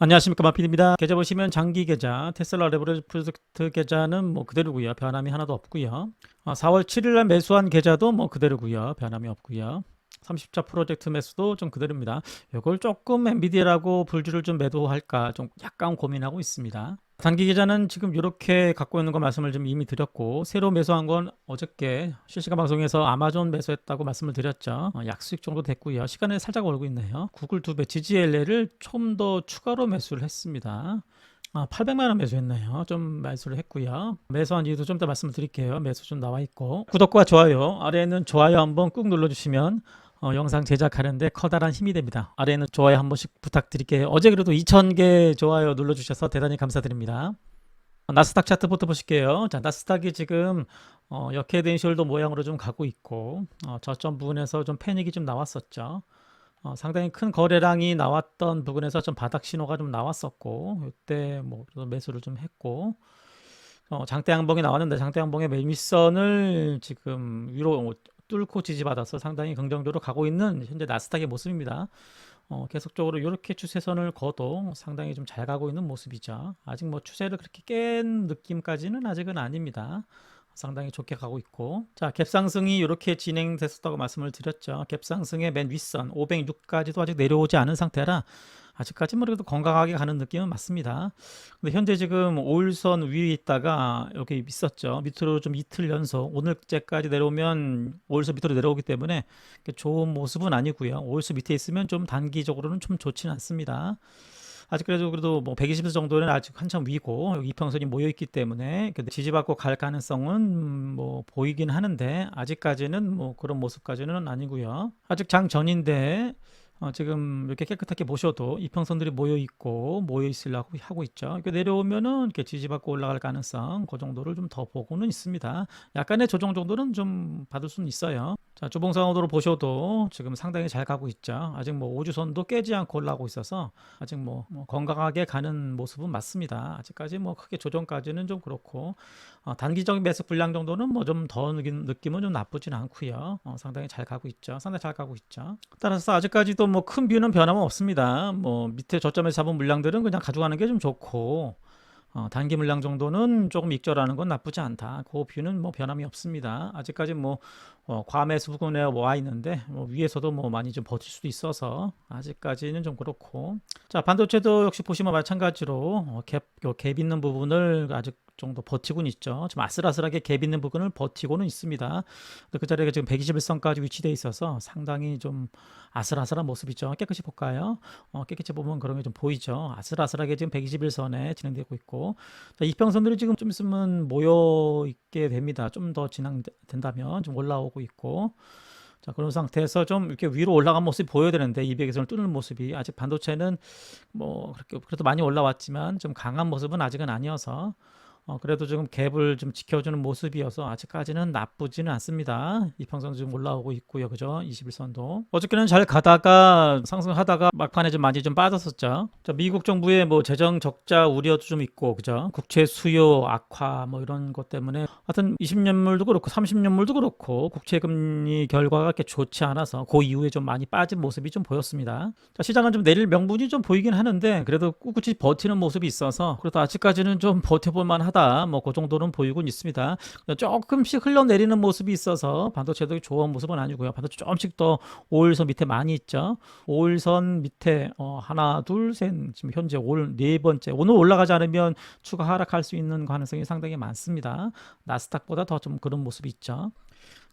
안녕하십니까 마필입니다. 계좌 보시면 장기 계좌 테슬라 레버리지 프로젝트 계좌는 뭐 그대로고요. 변함이 하나도 없고요. 어, 4월 7일 날 매수한 계좌도 뭐 그대로고요. 변함이 없고요. 30자 프로젝트 매수도 좀 그대로입니다. 이걸 조금 엔비디아라고 불주를 좀 매도할까 좀 약간 고민하고 있습니다. 단기 계좌는 지금 이렇게 갖고 있는 거 말씀을 좀 이미 드렸고 새로 매수한 건 어저께 실시간 방송에서 아마존 매수했다고 말씀을 드렸죠. 어, 약수익 정도 됐고요. 시간에 살짝 오르고 있네요. 구글 두 배 GGLL을 좀 더 추가로 매수를 했습니다. 아, 800만 원 매수했네요. 좀 매수를 했고요. 매수한 이유도 좀 더 말씀드릴게요. 매수 좀 나와 있고 구독과 좋아요 아래에는 좋아요 한번 꾹 눌러주시면 어, 영상 제작하는데 커다란 힘이 됩니다. 아래에는 좋아요 한 번씩 부탁드릴게요. 어제 그래도 2,000개 좋아요 눌러주셔서 대단히 감사드립니다. 어, 나스닥 차트부터 보실게요. 자, 나스닥이 지금 어, 역헤드인 숄더 모양으로 좀 가고 있고 어, 저점 부분에서 좀 패닉이 좀 나왔었죠. 어, 상당히 큰 거래량이 나왔던 부분에서 좀 바닥 신호가 좀 나왔었고 이때 뭐 매수를 좀 했고 어, 장대 양봉이 나왔는데 장대 양봉의 매미선을 지금 위로 뚫고 지지받아서 상당히 긍정적으로 가고 있는 현재 나스닥의 모습입니다. 어, 계속적으로 이렇게 추세선을 거도 상당히 좀 잘 가고 있는 모습이죠. 아직 뭐 추세를 그렇게 깬 느낌까지는 아직은 아닙니다. 상당히 좋게 가고 있고 자 갭상승이 이렇게 진행됐었다고 말씀을 드렸죠 갭상승의 맨 윗선 506까지도 아직 내려오지 않은 상태라 아직까지 뭐 그래도 건강하게 가는 느낌은 맞습니다. 근데 현재 지금 5일선 위에 있다가 여기 있었죠. 밑으로 좀 이틀 연속 오늘째까지 내려오면 5일선 밑으로 내려오기 때문에 좋은 모습은 아니고요. 5일선 밑에 있으면 좀 단기적으로는 좀 좋지는 않습니다. 아직 그래도 그래도 뭐 120일 정도는 아직 한참 위고 여기 이평선이 모여 있기 때문에 지지받고 갈 가능성은 뭐 보이긴 하는데 아직까지는 뭐 그런 모습까지는 아니고요. 아직 장 전인데 어, 지금 이렇게 깨끗하게 보셔도 이평선들이 모여 있고 모여 있으려고 하고 있죠. 이렇게 내려오면은 이렇게 지지받고 올라갈 가능성 그 정도를 좀 더 보고는 있습니다. 약간의 조정 정도는 좀 받을 수는 있어요. 자, 주봉상으로 보셔도 지금 상당히 잘 가고 있죠. 아직 뭐 5주선도 깨지 않고 올라오고 있어서 아직 뭐, 뭐 건강하게 가는 모습은 맞습니다. 아직까지 뭐 크게 조정까지는 좀 그렇고 어, 단기적인 매수 불량 정도는 뭐 좀 더 느낌은 좀 나쁘진 않고요. 어, 상당히 잘 가고 있죠. 상당히 잘 가고 있죠. 따라서 아직까지도 뭐 큰 뷰는 변함은 없습니다. 뭐 밑에 저점에서 잡은 물량들은 그냥 가져가는 게 좀 좋고 어, 단기 물량 정도는 조금 익절하는 건 나쁘지 않다. 그 뷰는 뭐 변함이 없습니다. 아직까지 뭐 어, 과매수 부근에 와 있는데 뭐 위에서도 뭐 많이 좀 버틸 수도 있어서 아직까지는 좀 그렇고 자 반도체도 역시 보시면 마찬가지로 어, 갭, 갭 있는 부분을 아직 정도 버티고는 있죠. 좀 아슬아슬하게 갭 있는 부분을 버티고는 있습니다. 그 자리가 지금 121선까지 위치돼 있어서 상당히 좀 아슬아슬한 모습이죠. 깨끗이 볼까요? 어, 깨끗이 보면 그런 게 좀 보이죠. 아슬아슬하게 지금 121선에 진행되고 있고 자, 이평선들이 지금 좀 있으면 모여 있게 됩니다. 좀 더 진행된다면 좀 올라오고 있고. 자, 그런 상태에서 좀 이렇게 위로 올라간 모습이 보여야 되는데 200에서는 뚫는 모습이 아직 반도체는 뭐 그렇게 그래도 많이 올라왔지만 좀 강한 모습은 아직은 아니어서 어, 그래도 지금 갭을 좀 지켜주는 모습이어서 아직까지는 나쁘지는 않습니다. 이평선 좀 올라오고 있고요. 그죠? 21선도. 어저께는 잘 가다가 상승하다가 막판에 좀 많이 좀 빠졌었죠. 자, 미국 정부의 뭐 재정 적자 우려도 좀 있고, 그죠? 국채 수요 악화 뭐 이런 것 때문에 하여튼 20년물도 그렇고 30년물도 그렇고 국채 금리 결과가 그렇게 좋지 않아서 그 이후에 좀 많이 빠진 모습이 좀 보였습니다. 자, 시장은 좀 내릴 명분이 좀 보이긴 하는데 그래도 꿋꿋이 버티는 모습이 있어서 그래도 아직까지는 좀 버텨볼 만하다. 뭐 그 정도는 보이고 있습니다. 조금씩 흘러내리는 모습이 있어서 반도체도 좋은 모습은 아니고요. 반도체 조금씩 더 5일선 밑에 많이 있죠. 5일선 밑에 어, 하나, 둘, 셋 지금 현재 올 네 번째. 오늘 올라가지 않으면 추가 하락할 수 있는 가능성이 상당히 많습니다. 나스닥보다 더 좀 그런 모습이 있죠.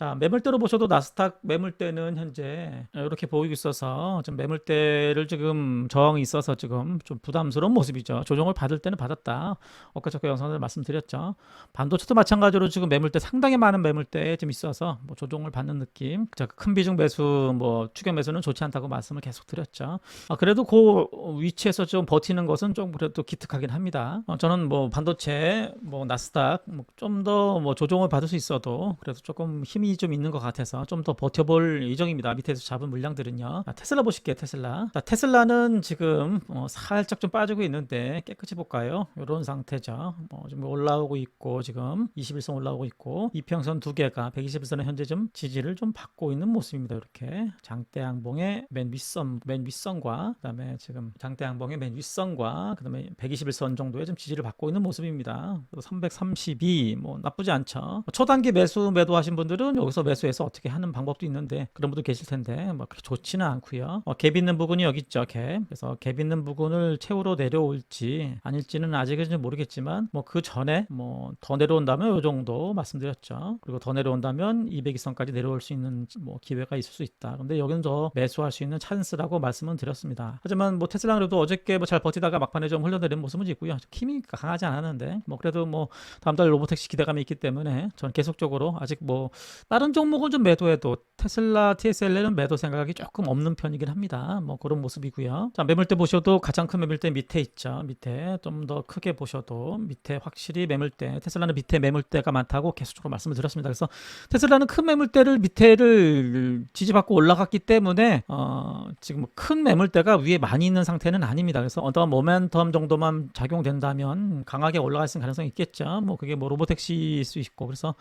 자, 매물대로 보셔도 나스닥 매물대는 현재 이렇게 보이고 있어서 좀 매물대를 지금 저항이 있어서 지금 좀 부담스러운 모습이죠. 조정을 받을 때는 받았다. 엊그저께 영상을 말씀드렸죠. 반도체도 마찬가지로 지금 매물대 상당히 많은 매물대에 좀 있어서 뭐 조정을 받는 느낌. 자, 큰 비중 매수 뭐 추격 매수는 좋지 않다고 말씀을 계속 드렸죠. 아, 그래도 그 위치에서 좀 버티는 것은 좀 그래도 기특하긴 합니다. 어, 저는 뭐 반도체, 뭐 나스닥 뭐 좀더 뭐 조정을 받을 수 있어도 그래도 조금 힘이 힘이 좀 있는 것 같아서 좀 더 버텨볼 예정입니다. 밑에서 잡은 물량들은요. 자, 테슬라 보실게요. 테슬라. 자, 테슬라는 지금 어, 살짝 좀 빠지고 있는데 깨끗이 볼까요? 이런 상태죠. 어, 좀 올라오고 있고 지금 21선 올라오고 있고 이평선 두 개가 121선에 현재 좀 지지를 좀 받고 있는 모습입니다. 이렇게 장대 양봉의 맨 윗선 맨 윗선과 그다음에 지금 장대 양봉의 맨 윗선과 그다음에 121선 정도의 좀 지지를 받고 있는 모습입니다. 332 뭐 나쁘지 않죠. 초단기 매수 매도하신 분들은 여기서 매수해서 어떻게 하는 방법도 있는데 그런 분도 계실 텐데 뭐 그렇게 좋지는 않고요. 어, 갭 있는 부분이 여기 있죠. 갭. 그래서 갭 있는 부분을 채우러 내려올지 아닐지는 아직은 좀 모르겠지만 뭐 그 전에 뭐 더 내려온다면 요 정도 말씀드렸죠. 그리고 더 내려온다면 200일선까지 내려올 수 있는 뭐 기회가 있을 수 있다. 근데 여기는 더 매수할 수 있는 찬스라고 말씀은 드렸습니다. 하지만 뭐 테슬라 그래도 어저께 뭐 잘 버티다가 막판에 좀 흘러내리는 모습은 있고요. 힘이 강하지 않았는데 뭐 그래도 뭐 다음 달 로보택시 기대감이 있기 때문에 저는 계속적으로 아직 뭐 다른 종목은 좀 매도해도 테슬라 TSL에는 매도 생각이 조금 없는 편이긴 합니다. 뭐 그런 모습이고요. 자 매물대 보셔도 가장 큰 매물대 밑에 있죠. 밑에 좀 더 크게 보셔도 밑에 확실히 매물대 테슬라는 밑에 매물대가 많다고 계속적으로 말씀을 드렸습니다. 그래서 테슬라는 큰 매물대를 밑에를 지지받고 올라갔기 때문에 어, 지금 큰 매물대가 위에 많이 있는 상태는 아닙니다. 그래서 어떤 모멘텀 정도만 작용된다면 강하게 올라갈 수 있는 가능성이 있겠죠. 뭐 그게 뭐 로보택시일 수 있고 그래서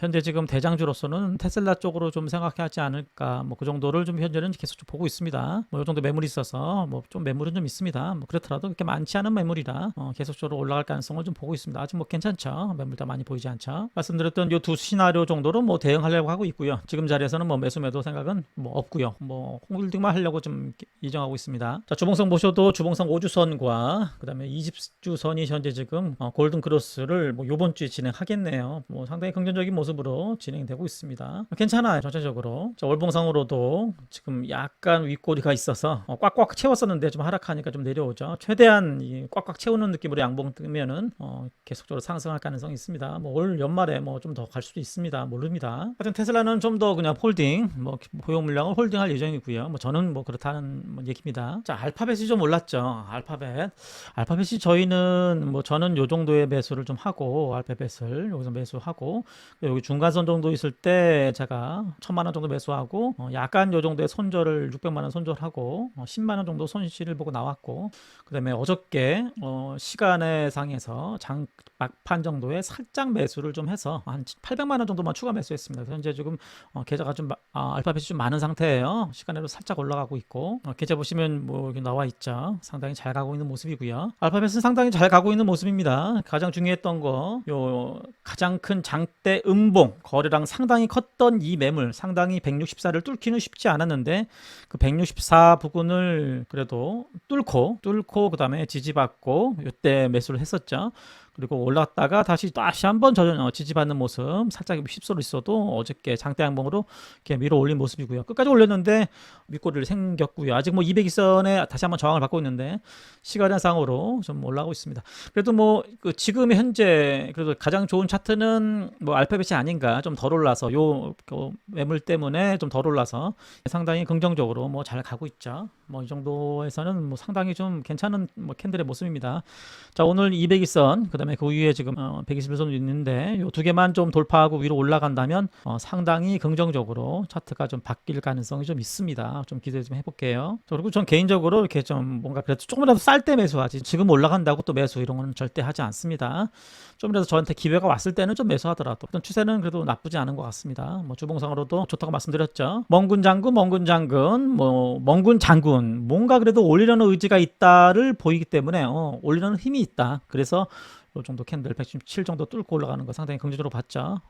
현재 지금 대장주로서는 테슬라 쪽으로 좀 생각하지 않을까 뭐 그 정도를 좀 현재는 계속 좀 보고 있습니다. 뭐 이 정도 매물이 있어서 뭐 좀 매물은 좀 있습니다. 뭐 그렇더라도 그렇게 많지 않은 매물이라 어, 계속적으로 올라갈 가능성을 좀 보고 있습니다. 아직 뭐 괜찮죠. 매물 다 많이 보이지 않죠. 말씀드렸던 요 두 시나리오 정도로 뭐 대응하려고 하고 있고요. 지금 자리에서는 뭐 매수 매도 생각은 뭐 없고요. 뭐 홀딩만 하려고 좀 예정하고 있습니다. 자 주봉선 보셔도 주봉선 5주선과 그 다음에 20주선이 현재 지금 어, 골든 크로스를 뭐 요번 주에 진행하겠네요. 뭐 상당히 긍정적인 모습 으로 진행되고 있습니다. 괜찮아요 전체적으로. 자 월봉상으로도 지금 약간 윗꼬리가 있어서 어, 꽉꽉 채웠었는데 좀 하락하니까 좀 내려오죠. 최대한 이 꽉꽉 채우는 느낌으로 양봉 뜨면은 어, 계속적으로 상승할 가능성이 있습니다. 뭐 올 연말에 뭐 좀 더 갈 수도 있습니다. 모릅니다. 하여튼 테슬라는 좀 더 그냥 홀딩, 뭐 보유 물량을 홀딩할 예정이고요. 뭐 저는 뭐 그렇다는 뭐 얘기입니다. 자 알파벳이 좀 올랐죠. 알파벳. 알파벳이 저희는 뭐 저는 요 정도의 매수를 좀 하고 알파벳을 여기서 매수하고 여기 중간선 정도 있을 때 제가 천만 원 정도 매수하고 어, 약간 요 정도의 손절을 600만 원 손절하고 어, 10만 원 정도 손실을 보고 나왔고 그다음에 어저께 어, 시간의 상에서 장 막판 정도에 살짝 매수를 좀 해서 한 800만 원 정도만 추가 매수했습니다. 현재 지금 어, 계좌가 좀 마- 아, 알파벳이 좀 많은 상태예요. 시간으로 살짝 올라가고 있고 어, 계좌 보시면 뭐 나와 있죠. 상당히 잘 가고 있는 모습이고요. 알파벳은 상당히 잘 가고 있는 모습입니다. 가장 중요했던 거 요 가장 큰 장대 음봉 거래량 상당히 컸던 이 매물 상당히 164를 뚫기는 쉽지 않았는데 그 164 부근을 그래도 뚫고 뚫고 그다음에 지지받고 이때 매수를 했었죠. 그리고 올랐다가 다시 다시 한번 저 어, 지지받는 모습 살짝 휩쓸어 있어도 어저께 장대 양봉으로 이렇게 밀어 올린 모습이고요. 끝까지 올렸는데 윗꼬리를 생겼고요. 아직 뭐 200일선에 다시 한번 저항을 받고 있는데 시간상으로 좀 올라가고 있습니다. 그래도 뭐 그 지금 현재 그래도 가장 좋은 차트는 뭐 알파벳이 아닌가 좀 덜 올라서 요, 그 매물 때문에 좀 덜 올라서 상당히 긍정적으로 뭐 잘 가고 있죠. 뭐 이 정도에서는 뭐 상당히 좀 괜찮은 뭐 캔들의 모습입니다. 자 오늘 200일선 그다음에 그 위에 지금 어, 121선도 있는데 요두 개만 좀 돌파하고 위로 올라간다면 어, 상당히 긍정적으로 차트가 좀 바뀔 가능성이 좀 있습니다. 좀 기대 좀 해볼게요. 자, 그리고 전 개인적으로 이렇게 좀 뭔가 그래도 조금이라도 쌀 때 매수하지 지금 올라간다고 또 매수 이런 거는 절대 하지 않습니다. 좀이라도 저한테 기회가 왔을 때는 좀 매수하더라도 어떤 추세는 그래도 나쁘지 않은 것 같습니다. 뭐 주봉상으로도 좋다고 말씀드렸죠. 멍군 장군, 멍군 장군, 뭐 멍군 장군 뭔가 그래도 올리려는 의지가 있다를 보이기 때문에 어, 올리려는 힘이 있다. 그래서 이 정도 캔들 117 정도 뚫고 올라가는 거 상당히 긍정적으로 봤죠.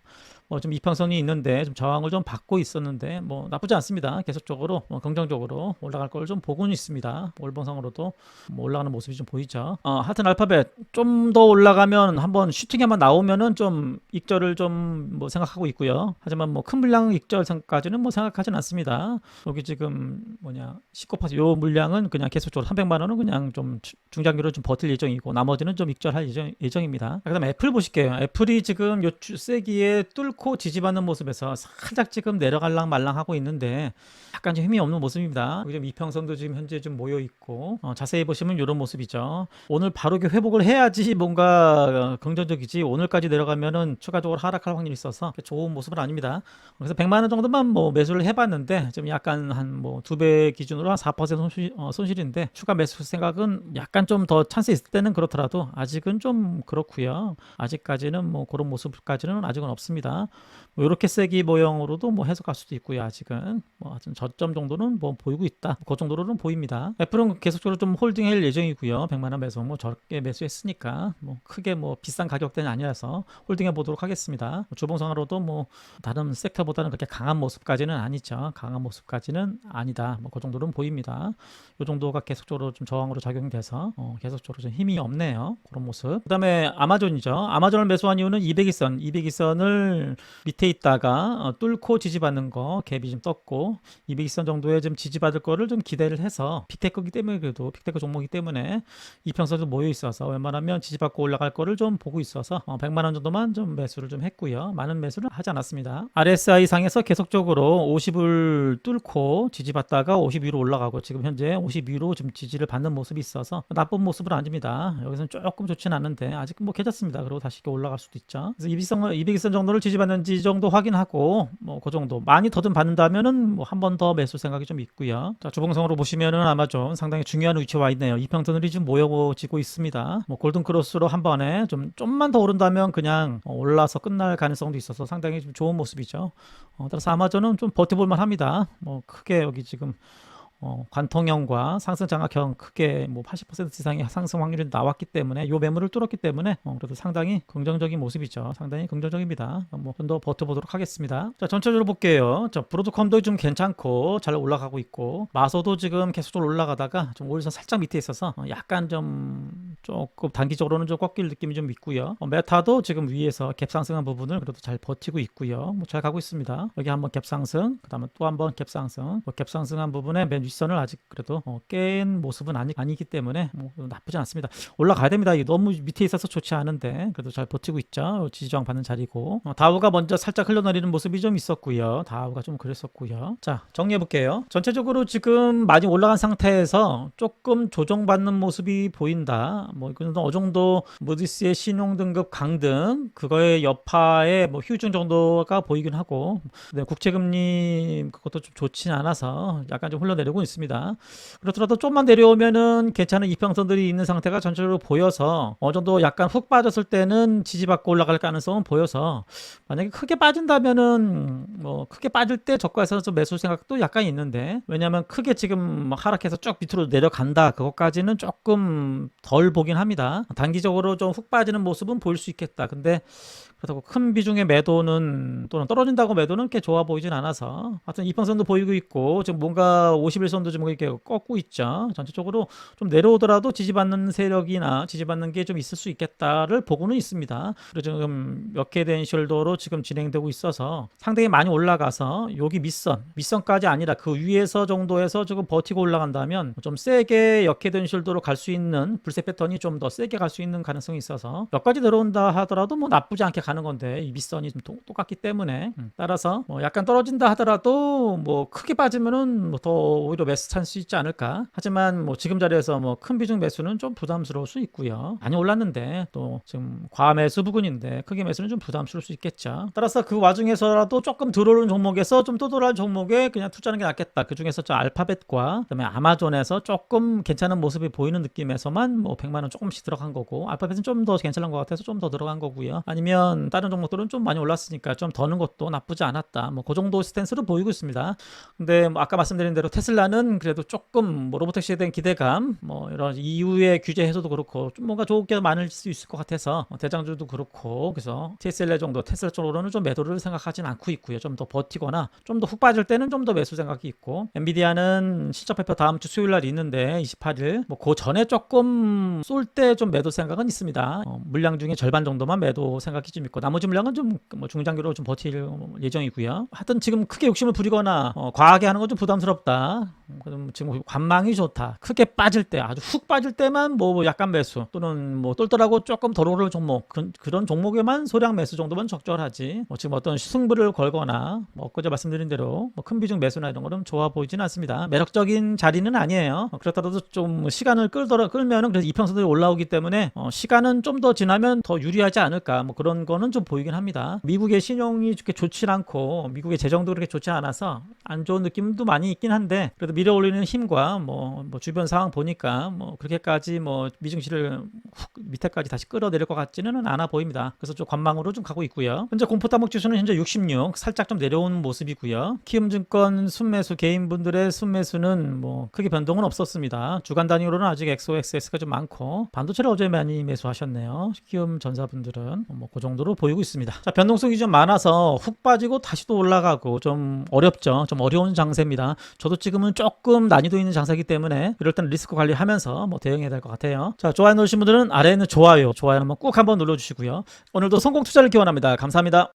뭐좀 이평선이 있는데 좀 저항을 좀 받고 있었는데 뭐 나쁘지 않습니다. 계속적으로 뭐 긍정적으로 올라갈 걸 좀 보고는 있습니다. 올봉상으로도 뭐 올라가는 모습이 좀 보이죠. 어, 하여튼 알파벳 좀 더 올라가면 한번 슈팅이 한번 나오면은 좀 익절을 좀 뭐 생각하고 있고요. 하지만 뭐 큰 물량 익절까지는 뭐 생각하지는 않습니다. 여기 지금 뭐냐 19%요 물량은 그냥 계속적으로 300만 원은 그냥 좀 주- 중장기로 좀 버틸 예정이고 나머지는 좀 익절할 예정, 예정입니다. 그다음에 애플 보실게요. 애플이 지금 요 세기에 뚫고 뚫고 지지받는 모습에서 살짝 지금 내려갈랑 말랑 하고 있는데 약간 좀 힘이 없는 모습입니다. 지금 이평선도 지금 현재 좀 모여 있고 어, 자세히 보시면 이런 모습이죠. 오늘 바로 회복을 해야지 뭔가 어, 긍정적이지 오늘까지 내려가면은 추가적으로 하락할 확률이 있어서 좋은 모습은 아닙니다. 그래서 100만 원 정도만 뭐 매수를 해봤는데 좀 약간 한 뭐 두 배 기준으로 한 4% 손실, 어, 손실인데 추가 매수 생각은 약간 좀 더 찬스 있을 때는 그렇더라도 아직은 좀 그렇고요. 아직까지는 뭐 그런 모습까지는 아직은 없습니다. 뭐 이렇게 세기 모형으로도 뭐 해석할 수도 있고요. 아직은 뭐 하여튼 저점 정도는 뭐 보이고 있다. 그 정도로는 보입니다. 애플은 계속적으로 좀 홀딩할 예정이고요. 100만 원 매수 뭐 저렇게 매수했으니까 뭐 크게 뭐 비싼 가격대는 아니라서 홀딩해 보도록 하겠습니다. 주봉상으로도 뭐 다른 섹터보다는 그렇게 강한 모습까지는 아니죠. 강한 모습까지는 아니다. 뭐 그 정도는 보입니다. 이 정도가 계속적으로 좀 저항으로 작용돼서 어, 계속적으로 좀 힘이 없네요. 그런 모습. 그다음에 아마존이죠. 아마존을 매수한 이유는 200일선, 200일선을 밑에 있다가 어, 뚫고 지지받는 거 갭이 좀 떴고 200일선 정도에 좀 지지받을 거를 좀 기대를 해서 빅테크기 때문에 그래도 빅테크 종목이기 때문에 이평선도 모여 있어서 웬만하면 지지받고 올라갈 거를 좀 보고 있어서 어, 100만 원 정도만 좀 매수를 좀 했고요. 많은 매수를 하지 않았습니다. RSI 상에서 계속적으로 50을 뚫고 지지받다가 50 위로 올라가고 지금 현재 50 위로 좀 지지를 받는 모습이 있어서 나쁜 모습은 아닙니다. 여기서는 조금 좋지는 않은데 아직 뭐 괜찮습니다. 그리고 다시 올라갈 수도 있죠. 그래서 200선 200선 정도를 지지 받는지 정도 확인하고 뭐 그 정도 많이 더좀 받는다면은 뭐 한 번 더 매수 생각이 좀 있고요. 자 주봉성으로 보시면은 아마존 상당히 중요한 위치에 와 있네요. 이평선들이 지금 모여지고 있습니다. 뭐 골든 크로스로 한 번에 좀 좀만 더 오른다면 그냥 어, 올라서 끝날 가능성도 있어서 상당히 좀 좋은 모습이죠. 어, 따라서 아마존은 좀 버텨볼 만 합니다. 뭐 크게 여기 지금 어, 관통형과 상승 장악형 크게 뭐 80% 이상의 상승 확률이 나왔기 때문에 요 매물을 뚫었기 때문에 어, 그래도 상당히 긍정적인 모습이죠. 상당히 긍정적입니다. 뭐좀 더 버텨보도록 하겠습니다. 자 전체적으로 볼게요. 자 브로드컴도 좀 괜찮고 잘 올라가고 있고 마소도 지금 계속적으로 올라가다가 좀 오일선 살짝 밑에 있어서 어, 약간 좀 조금 단기적으로는 좀 꺾일 느낌이 좀 있고요. 어, 메타도 지금 위에서 갭 상승한 부분을 그래도 잘 버티고 있고요. 뭐 잘 가고 있습니다. 여기 한번 갭 상승, 그다음에 또 한번 갭 상승. 뭐 갭 상승한 부분에 맨 윗선을 아직 그래도 어, 깬 모습은 아니, 아니기 때문에 뭐 나쁘지 않습니다. 올라가야 됩니다. 이게 너무 밑에 있어서 좋지 않은데 그래도 잘 버티고 있죠. 지지저항 받는 자리고 어, 다우가 먼저 살짝 흘러내리는 모습이 좀 있었고요. 다우가 좀 그랬었고요. 자 정리해 볼게요. 전체적으로 지금 많이 올라간 상태에서 조금 조정받는 모습이 보인다. 뭐 이거는 어느 정도 무디스의 신용 등급 강등 그거의 여파의 뭐 휴증 정도가 보이긴 하고 네, 국채 금리 그것도 좀 좋진 않아서 약간 좀 흘러내리고 있습니다. 그렇더라도 좀만 내려오면은 괜찮은 이평선들이 있는 상태가 전체적으로 보여서 어느 정도 약간 훅 빠졌을 때는 지지받고 올라갈 가능성은 보여서 만약에 크게 빠진다면은 뭐 크게 빠질 때 저가에서 좀 매수 생각도 약간 있는데 왜냐하면 크게 지금 하락해서 쭉 밑으로 내려간다 그것까지는 조금 덜 보긴 합니다. 단기적으로 좀 훅 빠지는 모습은 보일 수 있겠다. 근데 그렇다고 큰 비중의 매도는 또는 떨어진다고 매도는 꽤 좋아 보이진 않아서 하여튼 이평선도 보이고 있고 지금 뭔가 51선도 좀 이렇게 꺾고 있죠. 전체적으로 좀 내려오더라도 지지받는 세력이나 지지받는 게 좀 있을 수 있겠다를 보고는 있습니다. 그리고 지금 몇 개 된 숄더로 지금 진행되고 있어서 상당히 많이 올라가서 여기 밑선, 밑선까지 아니라 그 위에서 정도에서 지금 버티고 올라간다면 좀 세게 역해된 숄더로 갈 수 있는 불세 패턴이 좀 더 세게 갈 수 있는 가능성이 있어서 몇 가지 내려온다 하더라도 뭐 나쁘지 않게 가는 건데 이 밑선이 좀 동- 똑같기 때문에 음, 따라서 뭐 약간 떨어진다 하더라도 뭐 크게 빠지면은 뭐 더 오히려 매수 찬스 있지 않을까? 하지만 뭐 지금 자리에서 뭐 큰 비중 매수는 좀 부담스러울 수 있고요. 많이 올랐는데 또 지금 과매수 부근인데 크게 매수는 좀 부담스러울 수 있겠죠. 따라서 그 와중에서라도 조금 들어오는 종목에서 좀 떠돌아는 종목에 그냥 투자하는 게 낫겠다. 그 중에서 저 알파벳과 그다음에 아마존에서 조금 괜찮은 모습이 보이는 느낌에서만 뭐 100만 원 조금씩 들어간 거고 알파벳은 좀 더 괜찮은 것 같아서 좀 더 들어간 거고요. 아니면 다른 종목들은 좀 많이 올랐으니까 좀 더는 것도 나쁘지 않았다. 뭐 그 정도 스탠스로 보이고 있습니다. 근데 뭐 아까 말씀드린 대로 테슬라는 그래도 조금 뭐 로보택시에 대한 기대감, 뭐 이런 이후의 규제 해소도 그렇고 좀 뭔가 좋은 게 많을 수 있을 것 같아서 뭐 대장주도 그렇고 그래서 TSLA 정도 테슬라 쪽으로는 좀 매도를 생각하진 않고 있고요. 좀 더 버티거나 좀 더 훅 빠질 때는 좀 더 매수 생각이 있고 엔비디아는 실적 발표 다음 주 수요일 날 있는데 28일 뭐 그 전에 조금 쏠 때 좀 매도 생각은 있습니다. 어, 물량 중에 절반 정도만 매도 생각이 좀 있고 나머지 물량은 좀 뭐 중장기로 좀 버틸 예정이고요. 하여튼 지금 크게 욕심을 부리거나 어, 과하게 하는 건 좀 부담스럽다. 그럼 지금 관망이 좋다. 크게 빠질 때 아주 훅 빠질 때만 뭐 약간 매수 또는 뭐 똘똘하고 조금 덜 오를 종목 그, 그런 종목에만 소량 매수 정도면 적절하지. 뭐 지금 어떤 승부를 걸거나 뭐 엊그제 말씀드린 대로 뭐 큰 비중 매수나 이런 거는 좋아 보이진 않습니다. 매력적인 자리는 아니에요. 어, 그렇다고 좀 시간을 끌더라 끌면은 그래서 이평선들이 올라오기 때문에 어, 시간은 좀 더 지나면 더 유리하지 않을까 뭐 그런 거는 좀 보이긴 합니다. 미국의 신용이 그렇게 좋지 않고 미국의 재정도 그렇게 좋지 않아서 안 좋은 느낌도 많이 있긴 한데 그래도 밀어 올리는 힘과 뭐, 뭐 주변 상황 보니까 뭐 그렇게까지 뭐 미증시를 훅 밑에까지 다시 끌어내릴 것 같지는 않아 보입니다. 그래서 좀 관망으로 좀 가고 있고요. 현재 공포타목 지수는 현재 66 살짝 좀 내려온 모습이고요. 키움증권 순매수 개인분들의 순매수는 뭐 크게 변동은 없었습니다. 주간 단위로는 아직 XOXS가 좀 많고 반도체를 어제 많이 매수하셨네요. 키움 전사분들은 뭐 그 정도로 보이고 있습니다. 자 변동성이 좀 많아서 훅 빠지고 다시 또 올라가고 좀 어렵죠. 좀 어려운 장세입니다. 저도 지금은 조금 난이도 있는 장사이기 때문에 이럴 때는 리스크 관리하면서 뭐 대응해야 될 것 같아요. 자 좋아요 누르신 분들은 아래에 있는 좋아요, 좋아요 한번 꾹 한번 눌러주시고요. 오늘도 성공 투자를 기원합니다. 감사합니다.